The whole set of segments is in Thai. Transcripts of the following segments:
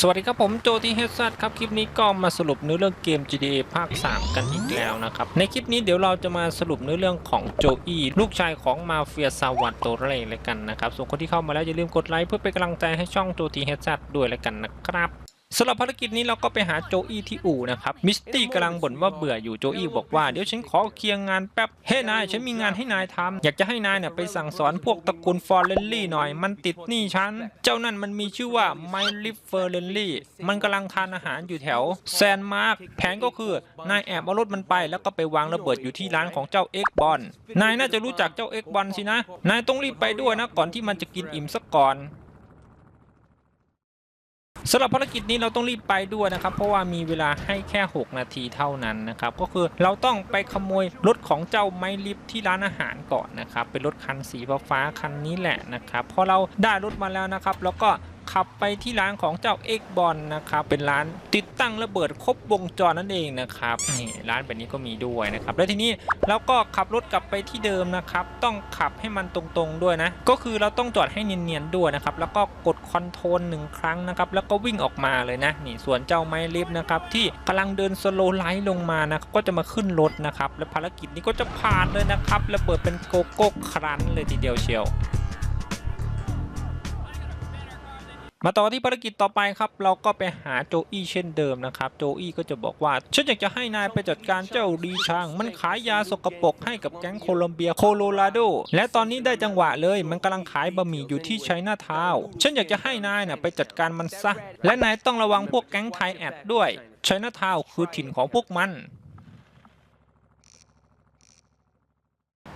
สวัสดีครับผมโจที่เฮดซัครับ คลิปนี้ก็มาสรุปเนื้อเรื่องเกม GTA ภาค 3 กันอีกแล้วนะครับ ในคลิปนี้เดี๋ยวเราจะมาสรุปเนื้อเรื่องของโจอี้ลูกชายของมาเฟียซาวัตโตเร่เลยกันนะครับส่วนคนที่เข้ามาแล้วอย่าลืมกดไลค์เพื่อเป็นกำลังใจให้ช่องโจทีเฮดซัด้วยเลยกันนะครับ สำหรับภารกิจนี้เราก็ไปหาโจอี้ที่อู่นะครับ มิสตี้กำลังบ่นว่าเบื่ออยู่โจอี้บอกว่าเดี๋ยวฉันขอเคลียร์งานแป๊บ เฮ้นายฉันมีงานให้นายทำอยากจะให้นายเนี่ยไปสั่งสอนพวกตระกูลฟอร์เรนลี่หน่อย มันติดหนี้ฉัน เจ้านั่นมันมีชื่อว่าไมลิฟเฟอร์เรนลี่มันกำลังทานอาหารอยู่แถวแซนมาร์กแผนก็คือนายแอบเอารถมันไป แล้วก็ไปวางระเบิดอยู่ที่ร้านของเจ้าเอ็กบอลนายน่าจะรู้จักเจ้าเอ็กบอลสินะ นายต้องรีบไปด้วยนะก่อนที่มันจะกินอิ่มซะก่อน สำหรับภารกิจนี้เราต้องรีบไปด้วยนะครับ เพราะว่ามีเวลาให้แค่ 6 นาทีเท่านั้นนะครับ ก็คือเราต้องไปขโมยรถของเจ้าไมลิฟที่ร้านอาหารก่อนนะครับ เป็นรถคันสีฟ้าคันนี้แหละนะครับพอเราได้รถมาแล้วนะครับ แล้วก็ ขับไปที่ร้านของเจ้าเอ็กบอลนะครับเป็นร้านติดตั้งระเบิดครบวงจรนั่นเองนะครับนี่ร้านแบบนี้ก็มีด้วยนะครับแล้วทีนี้เราก็ขับรถกลับไปที่เดิมนะครับต้องขับให้มันตรงๆด้วยนะก็คือเราต้องจอดให้เนียนๆด้วยนะครับแล้วก็กดคอนโทรลหนึ่งครั้งนะครับแล้วก็วิ่งออกมาเลยนะนี่ส่วนเจ้าไมลิฟนะครับที่กำลังเดินสโลไลท์ลงมานะครับก็จะมาขึ้นรถนะครับและภารกิจนี้ก็จะผ่านเลยนะครับระเบิดเป็นโกโก้ครันเลยทีเดียวเชียว มาต่อที่ภารกิจต่อไปครับ เราก็ไปหาโจอี้เช่นเดิมนะครับ โจอี้ก็จะบอกว่า ฉันอยากจะให้นายไปจัดการเจ้าดีชาง มันขายยาสกปรกให้กับแก๊งโคลอมเบียโคโลราโด และตอนนี้ได้จังหวะเลย มันกำลังขายบะหมี่อยู่ที่ไชน่าทาวฉันอยากจะให้นายน่ะไปจัดการมันซะ และนายต้องระวังพวกแก๊งไทยแอดด้วยไชน่าทาวคือถิ่นของพวกมัน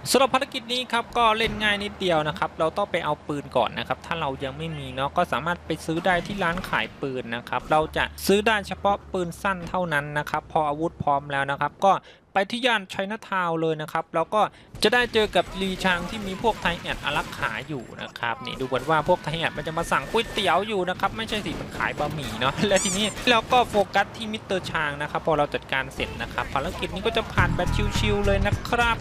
สำหรับภารกิจนี้ครับก็เล่นง่ายนิดเดียวนะครับ เราต้องไปเอาปืนก่อนนะครับ ถ้าเรายังไม่มีเนาะก็สามารถไปซื้อได้ที่ร้านขายปืนนะครับ เราจะซื้อได้เฉพาะปืนสั้นเท่านั้นนะครับ พออาวุธพร้อมแล้วนะครับ ก็ไปที่ย่านไชน่าทาวเลยนะครับ แล้วก็จะได้เจอกับลีชางที่มีพวกไทยแอดอารักขาอยู่นะครับนี่ดูเหมือนว่าพวกไทยแอดมันจะมาสั่งก๋วยเตี๋ยวอยู่นะครับไม่ใช่สิมันขายบะหมี่เนาะและทีนี้เราก็โฟกัสที่มิสเตอร์ชางนะครับพอเราจัดการเสร็จนะครับภารกิจนี้ก็จะผ่านแบบชิวๆเลยนะครับ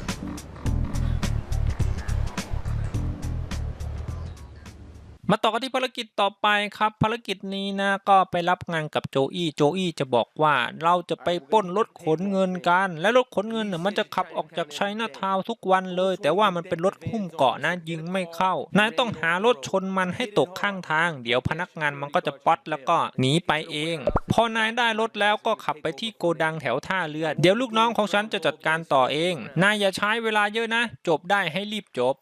มาต่อกันที่ภารกิจต่อไปครับ ภารกิจนี้นะก็ไปรับงานกับโจอี้โจอี้จะบอกว่าเราจะไปป้นรถขนเงินกัน และรถขนเงินเนี่ยมันจะขับออกจากไชน่าทาวทุกวันเลย แต่ว่ามันเป็นรถหุ้มเกาะนะยิงไม่เข้านายต้องหารถชนมันให้ตกข้างทาง เดี๋ยวพนักงานมันก็จะป๊อตแล้วก็หนีไปเอง พอนายได้รถแล้วก็ขับไปที่โกดังแถวท่าเรือ เดี๋ยวลูกน้องของฉันจะจัดการต่อเองนายอย่าใช้เวลาเยอะนะ จบได้ให้รีบจบ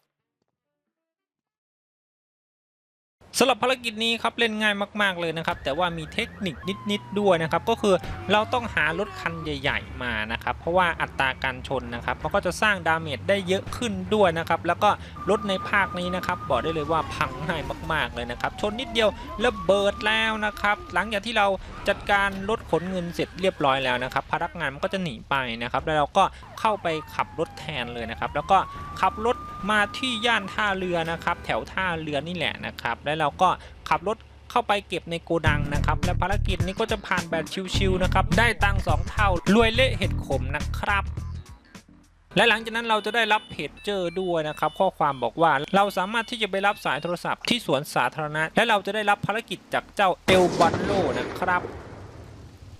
สำหรับภารกิจนี้ครับเล่นง่ายมาก ๆเลยนะครับ แต่ว่ามีเทคนิคนิดๆด้วยนะครับ ก็คือเราต้องหารถคันใหญ่ ๆ มานะครับ เพราะว่าอัตราการชนนะครับมันก็จะสร้างดาเมจได้เยอะขึ้นด้วยนะครับ แล้วก็รถในภาคนี้นะครับบอกได้เลยว่าพังง่ายมาก ๆเลยนะครับ ชนนิดเดียวระเบิดแล้วนะครับ หลังจากที่เราจัดการรถขนเงินเสร็จเรียบร้อยแล้วนะครับ พนักงานมันก็จะหนีไปนะครับ แล้วเราก็เข้าไปขับรถแทนเลยนะครับ แล้วก็ขับรถ มาที่ย่านท่าเรือนะครับ แถวท่าเรือนี่แหละนะครับ แล้วเราก็ขับรถเข้าไปเก็บในโกดังนะครับ และภารกิจนี้ก็จะผ่านแบบชิวๆนะครับ ได้ตังสองเท่ารวยเละเห็ดขมนะครับ และหลังจากนั้นเราจะได้รับเพจเจอ์ด้วยนะครับ ข้อความบอกว่าเราสามารถที่จะไปรับสายโทรศัพท์ที่สวนสาธารณะ และเราจะได้รับภารกิจจากเจ้าเอลบันโลนะครับ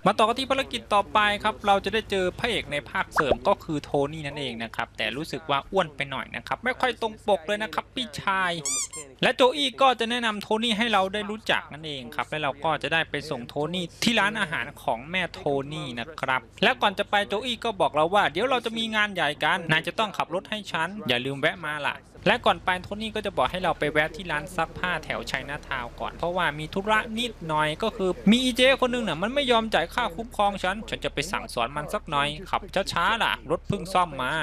มาต่อกันที่ภารกิจต่อไปครับ เราจะได้เจอพระเอกในภาคเสริมก็คือโทนี่นั่นเองนะครับ แต่รู้สึกว่าอ้วนไปหน่อยนะครับ ไม่ค่อยตรงปกเลยนะครับพี่ชาย และโจอี้ก็จะแนะนำโทนี่ให้เราได้รู้จักนั่นเองครับ และเราก็จะได้ไปส่งโทนี่ที่ร้านอาหารของแม่โทนี่นะครับ และก่อนจะไปโจอี้ก็บอกเราว่า เดี๋ยวเราจะมีงานใหญ่กัน นายจะต้องขับรถให้ฉัน อย่าลืมแวะมาล่ะ และก่อนไปโทนี่ก็จะบอกให้เราไปแวะที่ร้านซักผ้าแถวชัยนาทาวก่อน เพราะว่ามีธุระนิดหน่อยก็คือ มีอีเจคนหนึงเน่ยมันไม่ยอมจ่ายค่าคุ้มครองฉัน ฉันจะไปสั่งสอนมันสักหน่อย ขับช้าๆล่ะ รถเพิ่งซ่อมมา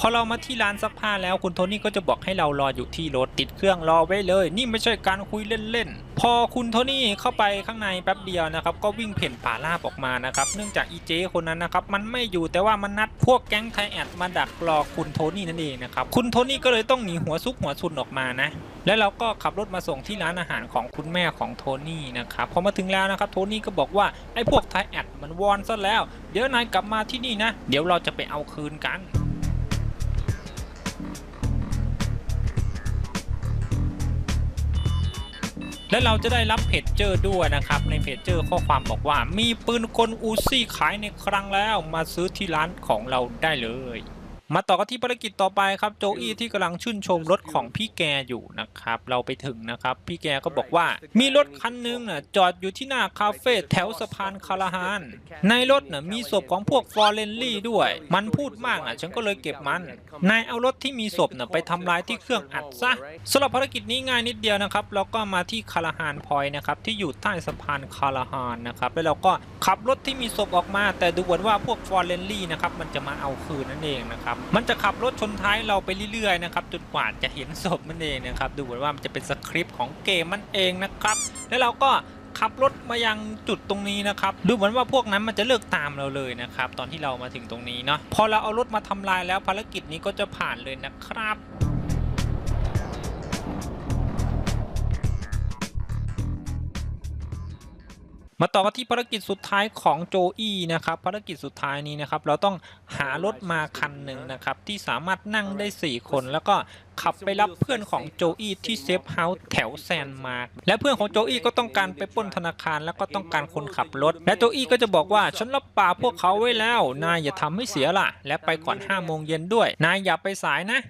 พอเรามาที่ร้านซักผ้าแล้วคุณโทนี่ก็จะบอกให้เรารออยู่ที่รถติดเครื่องรอไว้เลย นี่ไม่ใช่การคุยเล่นๆ พอคุณโทนี่เข้าไปข้างในแป๊บเดียวนะครับก็วิ่งเพ่นป่าลาบออกมานะครับเนื่องจากอีเจคนนั้นนะครับมันไม่อยู่แต่ว่ามันนัดพวกแก๊งไทยแอดมาดักรอคุณโทนี่นั่นเองนะครับคุณโทนี่ก็เลยต้องหนีหัวซุกหัวซุนออกมานะและเราก็ขับรถมาส่งที่ร้านอาหารของคุณแม่ของโทนี่นะครับพอมาถึงแล้วนะครับโทนี่ก็บอกว่าไอ้พวกไทยแอดมันวอนซะแล้ว เดี๋ยวนายกลับมาที่นี่นะ เดี๋ยวเราจะไปเอาคืนกัน และเราจะได้รับเพจเจอร์ด้วยนะครับในเพจเจอร์ข้อความบอกว่า มีปืนกลอูซี่ขายในครั้งแล้วมาซื้อที่ร้านของเราได้เลย มาต่อกันที่ภารกิจต่อไปครับโจอี้ที่กำลังชื่นชมรถของพี่แกอยู่นะครับ เราไปถึงนะครับ พี่แกก็บอกว่า มีรถคันหนึงน่ะจอดอยู่ที่หน้าคาเฟ่แถวสะพานคาราฮาน ในรถน่ะมีศพของพวกฟอร์เรนลี่ด้วย มันพูดมากอะฉันก็เลยเก็บมัน นายเอารถที่มีศพน่ะไปทำลายที่เครื่องอัดซะสำหรับภารกิจนี้ง่ายนิดเดียวนะครับเราก็มาที่คาราฮานพอยต์นะครับที่อยู่ใต้สะพานคาราฮานนะครับแล้วเราก็ขับรถที่มีศพออกมา แต่ดูเหมือนว่าพวกฟอร์เรนลี่นะครับมันจะมาเอาคืนนั่นเองนะครับมันจะขับรถชนท้ายเราไปเรื่อยๆนะครับจนกว่าจะเห็นศพมันเองนะครับดูเหมือนว่ามันจะเป็นสคริปต์ของเกมมันเองนะครับ แล้วเราก็ขับรถมายังจุดตรงนี้นะครับดูเหมือนว่าพวกนั้นมันจะเลิกตามเราเลยนะครับตอนที่เรามาถึงตรงนี้เนาะพอเราเอารถมาทำลายแล้วภารกิจนี้ก็จะผ่านเลยนะครับ มาต่อกันที่ภารกิจสุดท้ายของโจอี้นะครับภารกิจสุดท้ายนี้นะครับเราต้องหารถมาคันหนึ่งนะครับที่สามารถนั่งได้ 4 คน แล้วก็ขับไปรับเพื่อนของโจอี้ที่เซฟเฮาส์แถวแซนมาร์กและเพื่อนของโจอี้ก็ต้องการไปปล้นธนาคารแล้วก็ต้องการคนขับรถ และโจอี้ก็จะบอกว่าฉันรับปากพวกเขาไว้แล้ว นายอย่าทำให้เสียล่ะ และไปก่อน5โมงเย็นด้วย นายอย่าไปสายนะ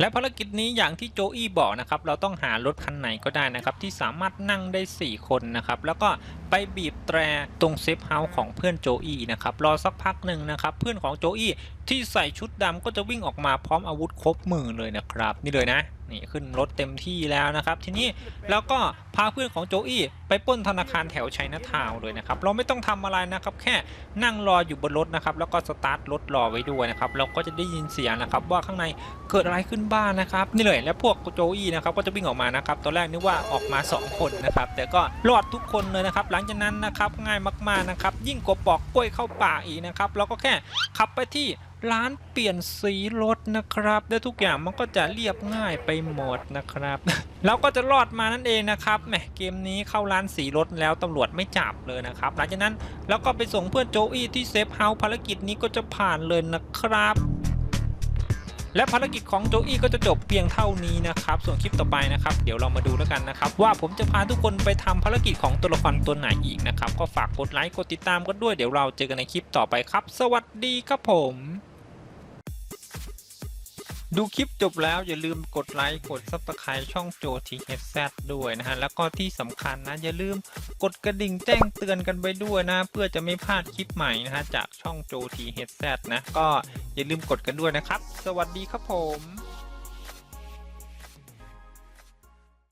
และภารกิจนี้อย่างที่โจอี้บอกนะครับ เราต้องหารถคันไหนก็ได้นะครับ ที่สามารถนั่งได้ 4 คนนะครับ แล้วก็ไปบีบแตรตรงเซฟเฮาส์ของเพื่อนโจอี้นะครับรอสักพักหนึ่งนะครับเพื่อนของโจอี้ที่ใส่ชุดดำก็จะวิ่งออกมาพร้อมอาวุธครบมือเลยนะครับ นี่เลยนะนี่ขึ้นรถเต็มที่แล้วนะครับ ทีนี้แล้วก็พาเพื่อนของโจอี้ไปป้นธนาคารแถวชัยนาทาวน์เลยนะครับ เราไม่ต้องทำอะไรนะครับ แค่นั่งรออยู่บนรถนะครับ แล้วก็สตาร์ทรถรอไว้ด้วยนะครับ เราก็จะได้ยินเสียงนะครับ ว่าข้างในเกิดอะไรขึ้นบ้างนะครับ นี่เลยและพวกโจอี้นะครับก็จะวิ่งออกมานะครับตอนแรกนึกว่าออกมา 2 คนนะครับ แต่ก็รอดทุกคนเลยนะครับหลัังจากนั้นนะครับง่ายมากๆนะครับยิ่งกว่าปอกกล้วยเข้าป่าอีกนะครับเราก็แค่ขับไปที่ร้านเปลี่ยนสีรถนะครับและทุกอย่างมันก็จะเรียบง่ายไปหมดนะครับเราก็จะรอดมานั่นเองนะครับแหมเกมนี้เข้าร้านสีรถแล้วตำรวจไม่จับเลยนะครับ หลังจากนั้นแล้วก็ไปส่งเพื่อนโจอี้ที่เซฟเฮาส์ภารกิจนี้ก็จะผ่านเลยนะครับ และภารกิจของโจอี้ก็จะจบเพียงเท่านี้นะครับ ส่วนคลิปต่อไปนะครับ เดี๋ยวเรามาดูแล้วกันนะครับ ว่าผมจะพาทุกคนไปทำภารกิจของตัวละครตัวไหนอีกนะครับ ก็ฝากกดไลค์กดติดตามกันด้วยเดี๋ยวเราเจอกันในคลิปต่อไปครับ สวัสดีครับผมดูคลิปจบแล้วอย่าลืมกดไลค์กดซับสไคร b ์ช่องโจทีเอสซด้วยนะฮะ แล้วก็ที่สำคัญนะ อย่าลืมกดกระดิ่งแจ้งเตือนกันไปด้วยนะ เพื่อจะไม่พลาดคลิปใหม่นะฮะ จากช่องโจทีเอสซนะ ก็ อย่าลืมกดกันด้วยนะครับ สวัสดีครับผม